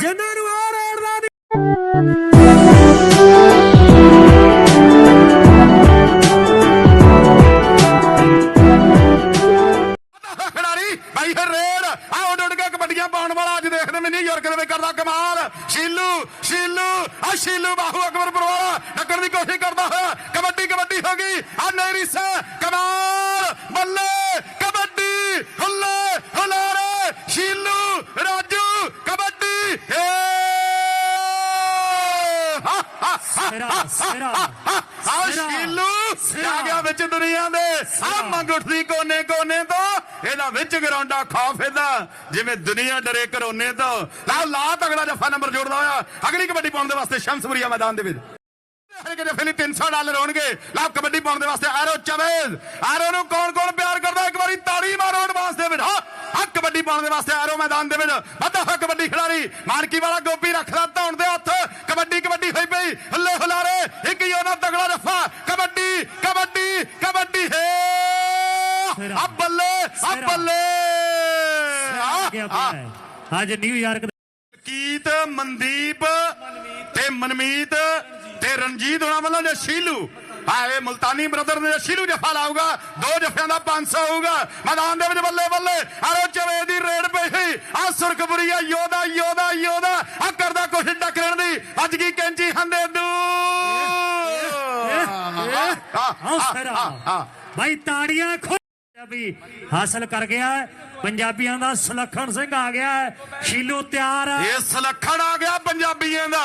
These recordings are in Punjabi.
ਜਿਨ੍ਹਾਂ ਨੂੰ ਆ ਰੇਡ ਦਾ। ਖਿਡਾਰੀ ਭਾਈ ਫਿਰ ਰੇਡ। ਆ ਉੱਡ ਉੱਡ ਕੇ ਕਬੱਡੀਆਂ ਪਾਉਣ ਵਾਲਾ ਅੱਜ ਦੇਖਦੇ ਨੇ ਨਿਊਯਾਰਕ ਦੇ ਵਿੱਚ ਕਰਦਾ ਕਮਾਲ। ਸ਼ੀਲੂ ਸ਼ੀਲੂ ਆ ਸ਼ੀਲੂ ਬਾਹੂ ਅਕਬਰ ਪਰਵਾਲਾ। ਟੱਕਰ ਦੀ ਕੋਸ਼ਿਸ਼ ਕਰਦਾ ਹੋਇਆ। ਕਬੱਡੀ ਕਬੱਡੀ ਹੋ ਗਈ। ਆ ਨੇਰੀ ਕਮਾਲ ਬੱਲੇ ਕਬੱਡੀ ਹੁੱਲੇ ਹੁਲਾਰੇ ਸ਼ੀਲੂ ਰਾਜੂ ਕਬੱਡੀ ਏ ਹਾ ਹਾ ਸਿਰਾ ਆ ਸ਼ੀਲੂ ਆ ਗਿਆ ਵਿੱਚ ਦੁਨੀਆ ਦੇ। ਆ ਮੰਗ ਉੱਠਦੀ ਕੋਨੇ ਕੋਨੇ ਤੋਂ। ਇਹਦਾ ਵਿੱਚ ਗਰਾਉਂਡਾ ਖੌਫ ਇਹਦਾ। ਜਿਵੇਂ ਦੁਨੀਆ ਡਰੇ ਕਰੋਨੇ ਤੋਂ। ਲਾ ਲਾ ਤਗੜਾ ਜੱਫਾ ਨੰਬਰ ਜੋੜਦਾ ਹੋਇਆ। ਅਗਲੀ ਕਬੱਡੀ ਪਾਉਣ ਦੇ ਵਾਸਤੇ ਸ਼ਮਸਪੁਰੀਆ ਮੈਦਾਨ ਦੇ ਵਿੱਚ। ਹਰ ਕਿਤੇ ਫਿਲੀ 300 ਡਾਲਰ ਹੋਣਗੇ। ਲਾ ਕਬੱਡੀ ਪਾਉਣ ਦੇ ਵਾਸਤੇ ਆਰੋ ਚਵੇਜ਼। ਆਰੋ ਨੂੰ ਕੌਣ ਕੌਣ ਪਿਆਰ ਕਰਦਾ? ਇੱਕ ਵਾਰੀ ਤਾੜੀ ਮਾਰੋ ਐਡਵਾਂਸ ਦੇ ਵਿੱਚ। ਹਾਂ ਕਬੱਡੀ ਪਾਉਣ ਦੇ ਵਾਸਤੇ ਆਰੋ ਮੈਦਾਨ ਦੇ ਵਿੱਚ। ਵੱਡਾ ਹੋਇਆ ਕਬੱਡੀ ਖਿਡਾਰੀ। ਮਾਨਕੀ ਵਾਲਾ ਗੋਪੀ ਰੱਖਦਾ ਧੌਣ ਦੇ ਹੱਥ। ਕਬੱਡੀ ਕਬੱਡੀ ਹੋਈ ਪਈ ਹੱਲੇ ਹੁਲਾਰੇ ਇੱਕ ਹੀ ਉਹਨਾਂ ਤਗੜਾ ਜੱਫਾ ਕਬੱਡੀ ਕਬੱਡੀ ਕਬੱਡੀ ਹੈ ਆ ਬੱਲੇ ਆ। ਬੱਲੇ। ਅੱਜ ਨਿਊਯਾਰਕ ਕੀਤ ਮਨਦੀਪ ਤੇ ਮਨਮੀਤ ਤੇ ਰਣਜੀਤ ਹੋਣਾ ਵੱਲੋਂ ਜੇ ਸ਼ੀਲੂ। ਆ ਇਹ ਮੁਲਤਾਨੀ ਬ੍ਰਦਰ ਨੇ ਸ਼ੀਲੂ ਜਫਾ ਲਾਊਗਾ ਦੋ ਜਫਿਆਂ ਦਾ 500 ਹੋਊਗਾ। ਮੈਦਾਨ ਦੇ ਵਿੱਚ ਬੱਲੇ ਬੱਲੇ ਆਰੋ ਚਵੇ ਦੀ ਰੇਡ ਪਈ ਹੋਈ। ਆ ਸੁਰਖਪੁਰੀਆ ਯੋਧਾ ਯੋਧਾ ਯੋਧਾ। ਆ ਕਰਦਾ ਕੋਸ਼ਿਸ਼ ਟੱਕਰਨ ਦੀ। ਅੱਜ ਕੀ ਕੈਂਚੀ ਹੰਦੇ ਦੂ? ਆਓ ਸਿਰਾ। ਭਾਈ ਤਾੜੀਆਂ ਪੰਜਾਬੀ ਹਾਸਲ ਕਰ ਗਿਆ। ਪੰਜਾਬੀਆਂ ਦਾ ਸੁਲੱਖਣ ਸਿੰਘ ਆ ਗਿਆ ਹੈ। ਸ਼ੀਲੂ ਤਿਆਰ ਹੈ। ਇਹ ਸਲੱਖਣ ਆ ਗਿਆ ਪੰਜਾਬੀਆਂ ਦਾ।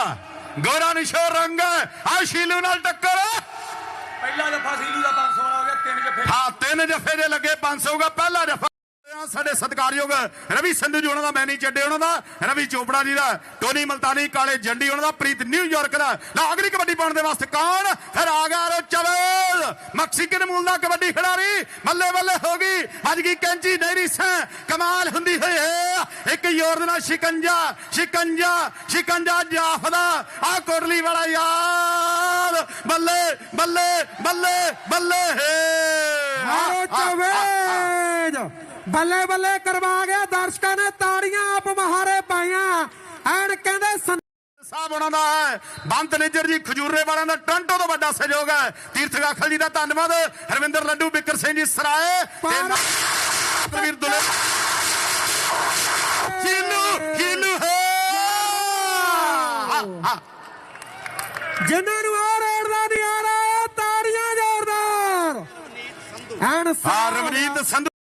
ਗੋਰਾ ਨਿਸ਼ੋ ਰੰਗ ਆ ਸ਼ੀਲੂ ਨਾਲ ਟੱਕਰ। ਪਹਿਲਾ ਦਫਾ ਸੀਲੂ ਦਾ 500 ਵਾਲਾ ਹੋ ਗਿਆ ਤਿੰਨ ਜੱਫੇ। ਹਾਂ ਤਿੰਨ ਜਫੇ ਦੇ ਲੱਗੇ 500 ਹੋਗਾ ਪਹਿਲਾ ਜਫਾ ਸਾਡੇ ਸਤਿਕਾਰਯੋਗ ਰਵੀ ਸੰਧੂ ਜੀ ਉਹਨਾਂ ਦਾ ਮੈਨੀ ਚੱਡੇ ਉਹਨਾਂ ਦਾ ਰਵੀ ਚੋਪੜਾ ਜੀ ਦਾ ਟੋਨੀ ਮਲਤਾਨੀ ਕਾਲੇ ਜੰਡੀ ਉਹਨਾਂ ਦਾ ਪ੍ਰੀਤ ਨਿਊਯਾਰਕ ਦਾ। ਲਾ ਅਗਲੀ ਕਬੱਡੀ ਪਾਉਣ ਦੇ ਵਾਸਤੇ ਕੌਣ? ਫਿਰ ਆ ਗਿਆ ਮੈਕਸੀਕਨ ਮੂਲ ਦਾ ਕਬੱਡੀ ਖਿਡਾਰੀ ਬੱਲੇ ਬੱਲੇ ਹੋ ਗਈ। ਅੱਜ ਕੀ ਕੈਂਚੀ ਨਹਿਰੀ ਸੇ? ਕਮਾਲ ਹੁੰਦੀ ਹੋਈ ਹੈ। ਇੱਕ ਯੋਰ ਦੇ ਨਾਲ ਸ਼ਿਕੰਜਾ ਸ਼ਿਕੰਜਾ ਸ਼ਿਕੰਜਾ ਜਾਫਦਾ ਆ ਕੋਟਲੀ ਵਾਲਾ ਯਾਰ। ਬੱਲੇ ਬੱਲੇ ਬੱਲੇ ਬੱਲੇ। ਆਰੋ ਚਵੇਜ। ਬੱਲੇ ਬੱਲੇ ਕਰਵਾ ਗਿਆ। ਦਰਸ਼ਕਾਂ ਨੇ ਤਾੜੀਆਂ ਆਪ ਮਹਾਰੇ ਪਾਈਆਂ। ਐਨ ਕਹਿੰਦੇ ਸਾਹਿਬ ਉਹਨਾਂ ਦਾ ਹੈ। ਬੰਤ ਨਿੱਜਰ ਜੀ ਖਜੂਰੇ ਵਾਲਿਆਂ ਦਾ ਟੋਰਾਂਟੋ ਤੋਂ ਵੱਡਾ ਸਹਿਯੋਗ ਹੈ। ਤੀਰਥ ਗਾਖਲ ਜੀ ਦਾ ਧੰਨਵਾਦ। ਹਰਵਿੰਦਰ ਲੱਡੂ ਬਿੱਕਰ ਸਿੰਘ ਜੀ ਸਰਾਏ ਤੇ ਪ੍ਰਵੀਰ ਦੁਲੇ। ਕਿਲੂ ਕਿਲੂ ਹੈ। ਜਿਨ੍ਹਾਂ ਨੂੰ ਆ ਰੇਡ ਦਾ ਨਹੀਂ ਆ ਰਿਹਾ ਤਾੜੀਆਂ ਜ਼ੋਰਦਾਰ। ਐਨ ਹਾਂ ਰਵਨੀਤ ਸੰਧੂ।